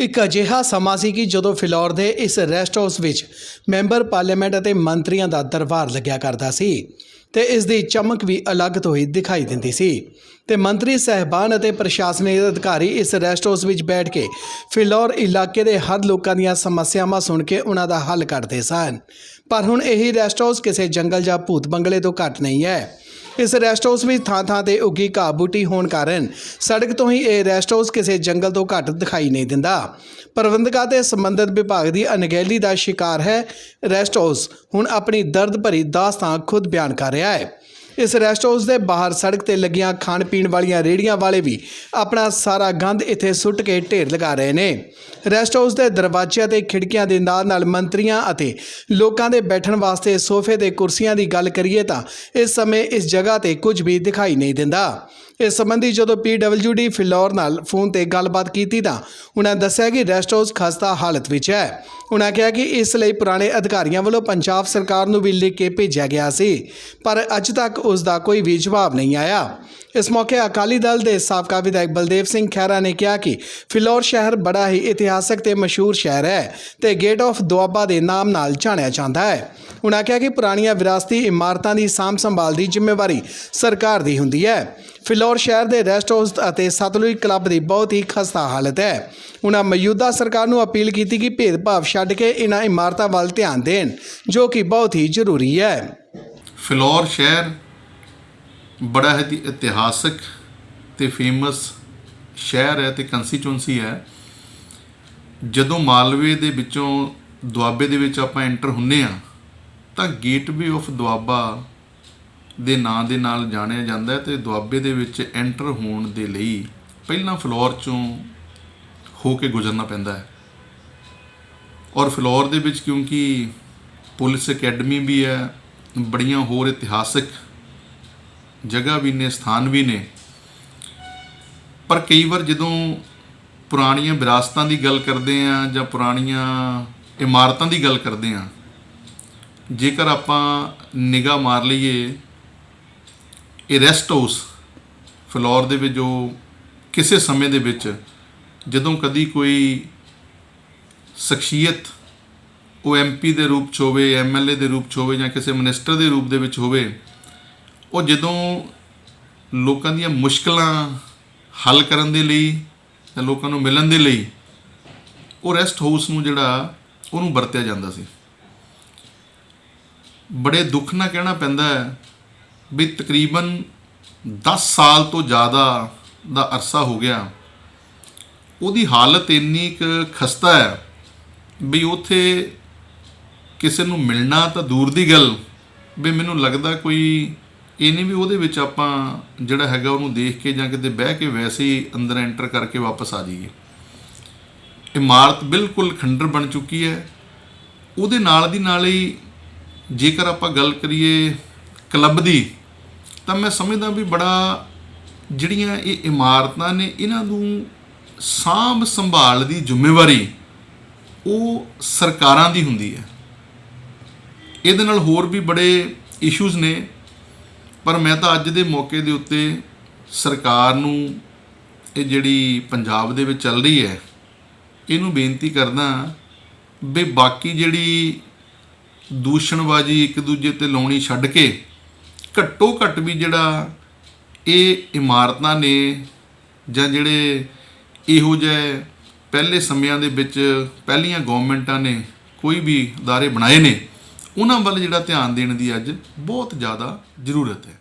ਇੱਕ ਅਜਿਹਾ ਸਮਾਂ ਸੀ ਕਿ ਜਦੋਂ ਫਿਲੌਰ ਦੇ ਇਸ ਰੈਸਟ ਹਾਊਸ ਵਿੱਚ ਮੈਂਬਰ ਪਾਰਲੀਮੈਂਟ ਅਤੇ ਮੰਤਰੀਆਂ ਦਾ ਦਰਬਾਰ ਲੱਗਿਆ ਕਰਦਾ ਸੀ ਤੇ ਇਸ ਦੀ ਚਮਕ ਵੀ ਅਲੱਗ ਤੋਂ ਹੀ ਦਿਖਾਈ ਦਿੰਦੀ ਸੀ। ਤੇ ਮੰਤਰੀ, ਸਹਿਬਾਨ ਅਤੇ ਪ੍ਰਸ਼ਾਸਨਿਕ ਅਧਿਕਾਰੀ ਇਸ ਰੈਸਟ ਹਾਊਸ ਵਿੱਚ ਬੈਠ ਕੇ ਫਿਲੌਰ ਇਲਾਕੇ ਦੇ ਹਰ ਲੋਕਾਂ ਦੀਆਂ ਸਮੱਸਿਆਵਾਂ ਸੁਣ ਕੇ ਉਹਨਾਂ ਦਾ ਹੱਲ ਕੱਢਦੇ ਸਨ। ਪਰ ਹੁਣ ਇਹੀ ਰੈਸਟ ਹਾਊਸ ਕਿਸੇ ਜੰਗਲ ਜਾਂ ਭੂਤ ਬੰਗਲੇ ਤੋਂ ਘੱਟ ਨਹੀਂ ਹੈ। ਇਸ ਰੈਸਟ ਹਾਊਸ ਵਿੱਚ ਥਾਂ ਥਾਂ ਤੇ ਉੱਗੀ ਘਾਹ ਬੂਟੀ ਹੋਣ ਕਾਰਨ ਸੜਕ ਤੋਂ ਹੀ ਇਹ ਰੈਸਟ ਹਾਊਸ ਕਿਸੇ ਜੰਗਲ ਤੋਂ ਘੱਟ ਦਿਖਾਈ ਨਹੀਂ ਦਿੰਦਾ। ਪ੍ਰਬੰਧਕਾਂ ਤੇ ਸੰਬੰਧਿਤ ਵਿਭਾਗ ਦੀ ਅਣਗਹਿਲੀ ਦਾ ਸ਼ਿਕਾਰ ਹੈ ਰੈਸਟ ਹਾਊਸ। ਹੁਣ ਆਪਣੀ ਦਰਦ ਭਰੀ ਦਾਸਤਾਨ ਖੁਦ ਬਿਆਨ ਕਰ ਰਿਹਾ ਹੈ। ਇਸ ਰੈਸਟ ਹਾਊਸ ਦੇ ਬਾਹਰ ਸੜਕ ਤੇ ਲੱਗੀਆਂ ਖਾਣ ਪੀਣ ਵਾਲੀਆਂ ਰੇੜੀਆਂ ਵਾਲੇ ਵੀ ਆਪਣਾ ਸਾਰਾ ਗੰਦ ਇੱਥੇ ਸੁੱਟ ਕੇ ਢੇਰ ਲਗਾ ਰਹੇ ਨੇ। ਰੈਸਟ ਹਾਊਸ ਦੇ ਦਰਵਾਜ਼ਿਆਂ ਤੇ ਖਿੜਕੀਆਂ ਦੇ ਨਾਲ ਨਾਲ ਮੰਤਰੀਆਂ ਅਤੇ ਲੋਕਾਂ ਦੇ ਬੈਠਣ ਵਾਸਤੇ ਸੋਫੇ ਤੇ ਕੁਰਸੀਆਂ ਦੀ ਗੱਲ ਕਰੀਏ ਤਾਂ ਇਸ ਸਮੇਂ ਇਸ ਜਗ੍ਹਾ ਤੇ ਕੁਝ ਵੀ ਦਿਖਾਈ ਨਹੀਂ ਦਿੰਦਾ। ਇਸ ਸੰਬੰਧੀ ਜਦੋਂ ਪੀਡਬਲਯੂਡੀ ਫਿਲੌਰ ਨਾਲ ਫੋਨ ਤੇ ਗੱਲਬਾਤ ਕੀਤੀ ਤਾਂ ਉਹਨਾਂ ਦੱਸਿਆ ਕਿ ਰੈਸਟ ਹਾਊਸ ਖਸਤਾ ਹਾਲਤ ਵਿੱਚ ਹੈ। ਉਹਨਾਂ ਕਿਹਾ ਕਿ ਇਸ ਲਈ ਪੁਰਾਣੇ ਅਧਿਕਾਰੀਆਂ ਵੱਲੋਂ ਪੰਜਾਬ ਸਰਕਾਰ ਨੂੰ ਵੀ ਲਿਖ ਕੇ ਭੇਜਿਆ ਗਿਆ ਸੀ, ਪਰ ਅੱਜ ਤੱਕ ਉਸ ਦਾ ਕੋਈ ਵੀ ਜਵਾਬ ਨਹੀਂ ਆਇਆ। ਇਸ ਮੌਕੇ ਅਕਾਲੀ ਦਲ ਦੇ ਸਾਬਕਾ ਵਿਧਾਇਕ ਬਲਦੇਵ ਸਿੰਘ ਖਹਿਰਾ ਨੇ ਕਿਹਾ ਕਿ ਫਿਲੌਰ ਸ਼ਹਿਰ ਬੜਾ ਹੀ ਇਤਿਹਾਸਕ ਤੇ ਮਸ਼ਹੂਰ ਸ਼ਹਿਰ ਹੈ ਤੇ ਗੇਟ ਆਫ ਦੁਆਬਾ ਦੇ ਨਾਮ ਨਾਲ ਜਾਣਿਆ ਜਾਂਦਾ ਹੈ। ਉਹਨਾਂ ਕਿਹਾ ਕਿ ਪੁਰਾਣੀਆਂ ਵਿਰਾਸਤੀ ਇਮਾਰਤਾਂ ਦੀ ਸਾਂਭ ਸੰਭਾਲ ਦੀ ਜ਼ਿੰਮੇਵਾਰੀ ਸਰਕਾਰ ਦੀ ਹੁੰਦੀ ਹੈ। ਫਿਲੌਰ ਸ਼ਹਿਰ ਦੇ ਰੈਸਟ ਹਾਊਸ ਅਤੇ ਸਤਲੁਜ ਕਲੱਬ ਦੀ ਬਹੁਤ ਹੀ ਖਸਤਾ ਹਾਲਤ ਹੈ। ਉਹਨਾਂ ਮੌਜੂਦਾ ਸਰਕਾਰ ਨੂੰ ਅਪੀਲ ਕੀਤੀ ਕਿ ਭੇਦਭਾਵ ਛੱਡ ਕੇ ਇਹਨਾਂ ਇਮਾਰਤਾਂ ਵੱਲ ਧਿਆਨ ਦੇਣ, ਜੋ ਕਿ ਬਹੁਤ ਹੀ ਜ਼ਰੂਰੀ ਹੈ। ਫਿਲੌਰ ਸ਼ਹਿਰ ਬੜਾ ਹੀ ਇਤਿਹਾਸਕ ਤੇ ਫੇਮਸ ਸ਼ਹਿਰ ਹੈ ਤੇ ਕੰਸਟੀਚੁਐਂਸੀ ਹੈ। ਜਦੋਂ ਮਾਲਵੇ ਦੇ ਵਿੱਚੋਂ ਦੁਆਬੇ ਦੇ ਵਿੱਚ ਆਪਾਂ ਐਂਟਰ ਹੁੰਨੇ ਆ, ਤਾਂ ਗੇਟਵੇ ਆਫ ਦੁਆਬਾ ਦੇ ਨਾਂ ਦੇ ਨਾਲ ਜਾਣਿਆ ਜਾਂਦਾ ਹੈ ਤੇ ਦੁਆਬੇ ਦੇ ਵਿੱਚ ਐਂਟਰ ਹੋਣ ਦੇ ਲਈ ਪਹਿਲਾਂ ਫਲੋਰ ਚੋਂ ਹੋ ਕੇ ਗੁਜ਼ਰਨਾ ਪੈਂਦਾ ਹੈ। ਔਰ ਫਲੋਰ ਦੇ ਵਿੱਚ ਕਿਉਂਕਿ ਪੁਲਿਸ ਅਕੈਡਮੀ ਵੀ ਹੈ, ਬੜੀਆਂ ਹੋਰ ਇਤਿਹਾਸਕ ਜਗ੍ਹਾ ਵੀ ਨੇ, ਸਥਾਨ ਵੀ ਨੇ। ਪਰ ਕਈ ਵਾਰ ਜਦੋਂ ਪੁਰਾਣੀਆਂ ਵਿਰਾਸਤਾਂ ਦੀ ਗੱਲ ਕਰਦੇ ਆ ਜਾਂ ਪੁਰਾਣੀਆਂ ਇਮਾਰਤਾਂ ਦੀ ਗੱਲ ਕਰਦੇ ਆ ਜੇਕਰ ਆਪਾਂ ਨਿਗਾਹ ਮਾਰ ਲਈਏ ਇਹ ਰੈਸਟ ਹਾਊਸ ਫਲੋਰ ਦੇ ਵਿੱਚ ਜੋ ਕਿਸੇ ਸਮੇਂ ਦੇ ਵਿੱਚ ਜਦੋਂ ਕਦੀ ਕੋਈ ਸ਼ਖਸੀਅਤ ਉਹ ਐਮਪੀ ਦੇ ਰੂਪ ਚ ਹੋਵੇ ਐਮਐਲਏ ਦੇ ਰੂਪ ਚ ਹੋਵੇ ਜਾਂ ਕਿਸੇ ਮਿਨਿਸਟਰ ਦੇ ਰੂਪ ਦੇ ਵਿੱਚ ਹੋਵੇ, ਉਹ ਜਦੋਂ ਲੋਕਾਂ ਦੀਆਂ ਮੁਸ਼ਕਲਾਂ ਹੱਲ ਕਰਨ ਦੇ ਲਈ ਜਾਂ ਲੋਕਾਂ ਨੂੰ ਮਿਲਣ ਦੇ ਲਈ ਉਹ ਰੈਸਟ ਹਾਊਸ ਨੂੰ ਜਿਹੜਾ ਉਹਨੂੰ ਵਰਤਿਆ ਜਾਂਦਾ ਸੀ। ਬੜੇ ਦੁੱਖ ਨਾਲ ਕਹਿਣਾ ਪੈਂਦਾ ਹੈ ਵੀ ਤਕਰੀਬਨ 10 ਸਾਲ ਤੋਂ ਜ਼ਿਆਦਾ ਦਾ ਅਰਸਾ ਹੋ ਗਿਆ। ਉਹਦੀ ਹਾਲਤ ਇੰਨੀ ਕੁ ਖਸਤਾ ਹੈ ਵੀ ਉਥੇ ਕਿਸੇ ਨੂੰ ਮਿਲਣਾ ਤਾਂ ਦੂਰ ਦੀ ਗੱਲ, ਵੀ ਮੈਨੂੰ ਲੱਗਦਾ ਕੋਈ ਇਹ ਨਹੀਂ ਵੀ ਉਹਦੇ ਵਿੱਚ ਆਪਾਂ ਜਿਹੜਾ ਹੈਗਾ ਉਹਨੂੰ ਦੇਖ ਕੇ ਜਾਂ ਕਿਤੇ ਬਹਿ ਕੇ ਵੈਸੇ ਹੀ ਅੰਦਰ ਐਂਟਰ ਕਰਕੇ ਵਾਪਸ ਆ ਜਾਈਏ। ਇਮਾਰਤ ਬਿਲਕੁਲ ਖੰਡਰ ਬਣ ਚੁੱਕੀ ਹੈ। ਉਹਦੇ ਨਾਲ ਦੀ ਨਾਲ ਹੀ ਜੇਕਰ ਆਪਾਂ ਗੱਲ ਕਰੀਏ ਕਲੱਬ ਦੀ ਤਾਂ ਮੈਂ ਸਮਝਦਾ ਵੀ ਬੜਾ ਜਿਹੜੀਆਂ ਇਹ ਇਮਾਰਤਾਂ ਨੇ, ਇਹਨਾਂ ਨੂੰ ਸਾਂਭ ਸੰਭਾਲ ਦੀ ਜ਼ਿੰਮੇਵਾਰੀ ਉਹ ਸਰਕਾਰਾਂ ਦੀ ਹੁੰਦੀ ਹੈ। ਇਹਦੇ ਨਾਲ ਹੋਰ ਵੀ ਬੜੇ ਇਸ਼ੂਜ਼ ਨੇ, ਪਰ ਮੈਂ ਤਾਂ ਅੱਜ ਦੇ ਮੌਕੇ ਦੇ ਉੱਤੇ ਸਰਕਾਰ ਨੂੰ ਇਹ ਜਿਹੜੀ ਪੰਜਾਬ ਦੇ ਵਿੱਚ ਚੱਲ ਰਹੀ ਹੈ, ਇਹਨੂੰ ਬੇਨਤੀ ਕਰਦਾ ਵੀ ਬਾਕੀ ਜਿਹੜੀ ਦੂਸ਼ਣਬਾਜ਼ੀ ਇੱਕ ਦੂਜੇ ਤੇ ਲਾਉਣੀ ਛੱਡ ਕੇ ਘੱਟੋ ਘੱਟ ਵੀ ਜਿਹੜਾ ਇਹ ਇਮਾਰਤਾਂ ਨੇ ਜਾਂ ਜਿਹੜੇ ਇਹੋ ਜਿਹੇ ਪਹਿਲੇ ਸਮਿਆਂ ਦੇ ਵਿੱਚ ਪਹਿਲੀਆਂ ਗਵਰਨਮੈਂਟਾਂ ਨੇ ਕੋਈ ਵੀ ادارے ਬਣਾਏ ਨੇ ਉਹਨਾਂ ਵੱਲ ਜਿਹੜਾ ਧਿਆਨ ਦੇਣ ਦੀ ਅੱਜ ਬਹੁਤ ਜ਼ਿਆਦਾ ਜ਼ਰੂਰਤ ਹੈ